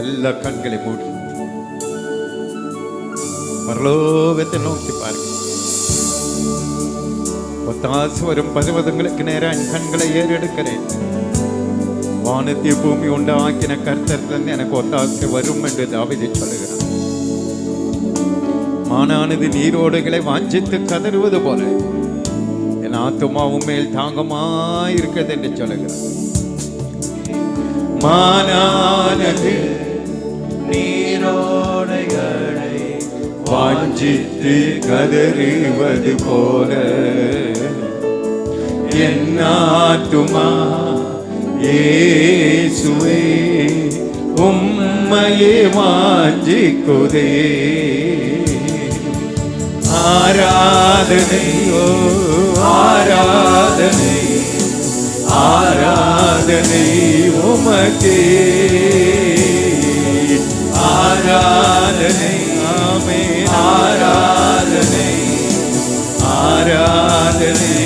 எல்லா கண்களை மூடி பரலோகத்தை நோக்கி பாருங்க ஒத்தாசு வரும் பருவதங்களுக்கு நேரம் கண்களை ஏறெடுக்கிறேன். வானத்திய பூமி உண்டாக்கின கர்த்தர் தந்து எனக்கு ஒத்தாசு வரும் என்று தாவிதை சொல்லுகிறார். மானானது நீரோடுகளை வாஞ்சித்து கதறுவது போல. என் ஆத்துமாவும் மேல் தாங்கமாயிருக்கிறது என்று சொல்லுகிறார். மானானது நீரோடைகளை வாஞ்சித்து கதறிவது போல. என்னாத்துமா ஏசுவே உம்மையே வாஞ்சிக்குதே. ஆராதனையோ ஆராதனை ஆராதனை உமக்கே. ஆராதனை ஆமே ஆராதனை ஆராதனை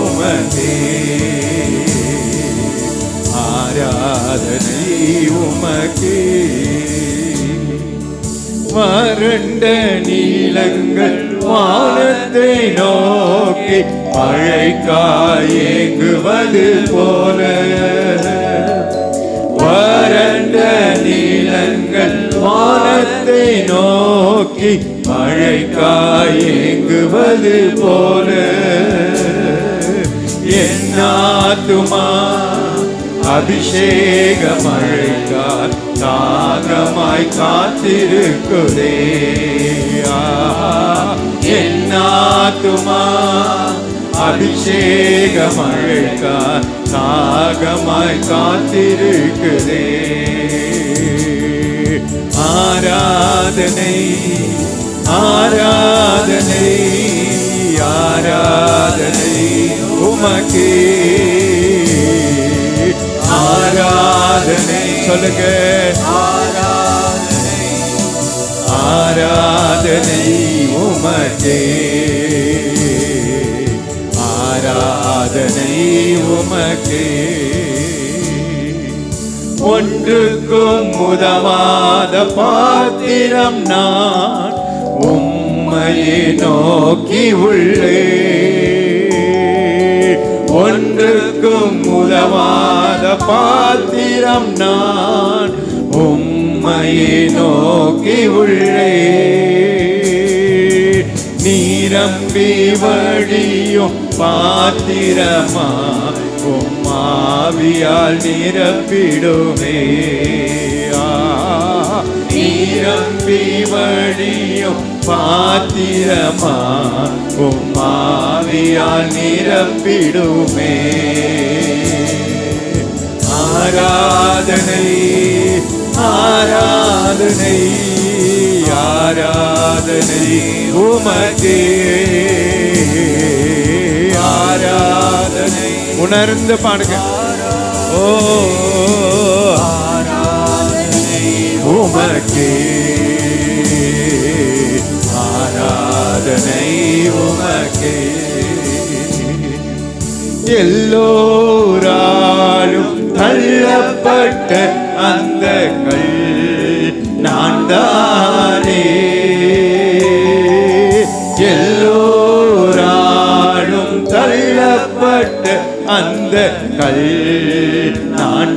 உமக்கே ஆராதனை உமக்கே வறண்ட நீளங்கள் வானத்தை நோக்கி மழைக்காயேங்குவது போல. வறண்ட நீளங்கள் வானத்தை நோக்கி மழைக்காயேங்குவது போல. என்னாத்துமா அபிஷேக மழைக்கால் தாகமாய் காத்திருக்குதே. என்னாத்துமா அபிஷேக மழைக்கால் தாகமாய் காத்திருக்குதே. ஆராதனை ஆராதனை ஆராதனை உமக்கே. ஆராதனை. சொல்லுங்க. ஆராதனை ஆராதனை உமக்கே. ஆராதனை உமக்கே. ஒன்றுக்கும் உதவாத பாத்திரம் நான் உம்மையை நோக்கி உள்ளே. ஒன்றுக்கும் உதவாத பாத்திரம் நான் உம்மையை நோக்கி உள்ளே. நீரம்பி வழியும் பாத்திரமா உம் ஆவியால் நிரப்பிடுமே நிரம்பி வழியும் பாத்திரமா உம்மாவியால் நிரப்பிடுமே ஆராதனை ஆராதனை ஆராதனை உமக்கே உணர்ந்து பாடுங்க. ஓ ஆராதனை உமக்கே. ஆராதனை உமக்கே. எல்லோராலும் தள்ளப்பட்ட அந்த கல் நான் தானே எல்லோ அந்த கல் நான்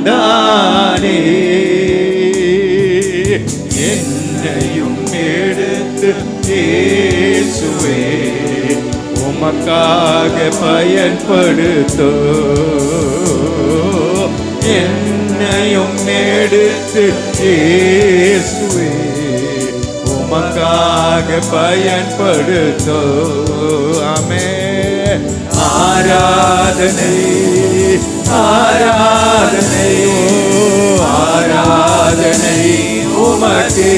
என்னையும் எடுத்து இயேசுவே உமக்காக பயன்படுத்தோ. என்னையும் எடுத்து இயேசுவே உமக்காக பயன்படுத்தோ. ஆமே ஆராதனை ஆராதனை ஓ ஆராதனை உமக்கே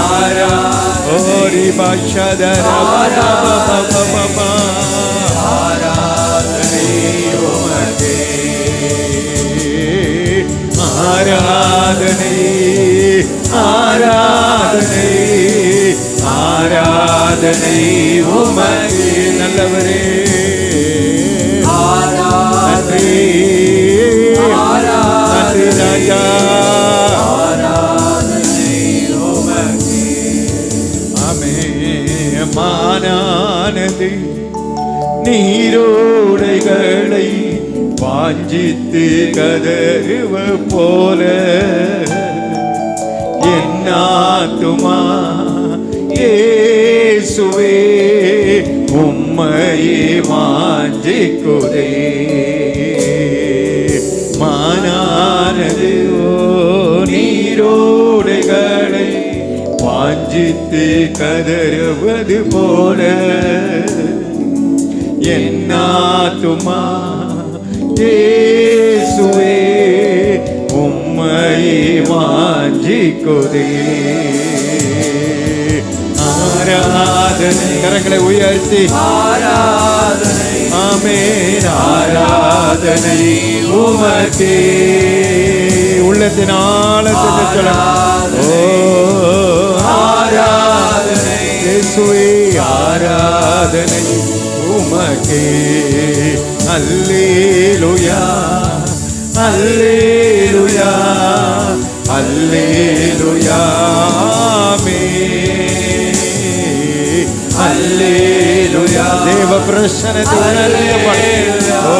ஆரா ஓரி உமக்கு நல்லவரே. நன்றி. நன்றி ராஜா. மானானது நீரோடைகளை வாஞ்சித்து கதறுவ போல என் ஆத்துமா ஏ இயேசுவே உம்மையே வாஞ்சிக்குதே மானானது ஓ நீரோடைகளை வாஞ்சித்து கதறுவது போல. என்னாத்துமா இயேசுவே உம்மையே வாஞ்சிக்குதே ஆராதனை. கரங்களை உயர்த்தி. ஆராதனை ஆமே. ஆராதனை உமக்கே. உள்ளத்தின் ஆழத்தின் சொல்ல ஓ. ஆராதனை. இயேசுவே. ஆராதனை உமக்கே. அல்லேலுயா. அல்லேலுயா. அல்லேலுயா. தேவ பிரசனத்தை உணர்ந்து பாடு. ஓ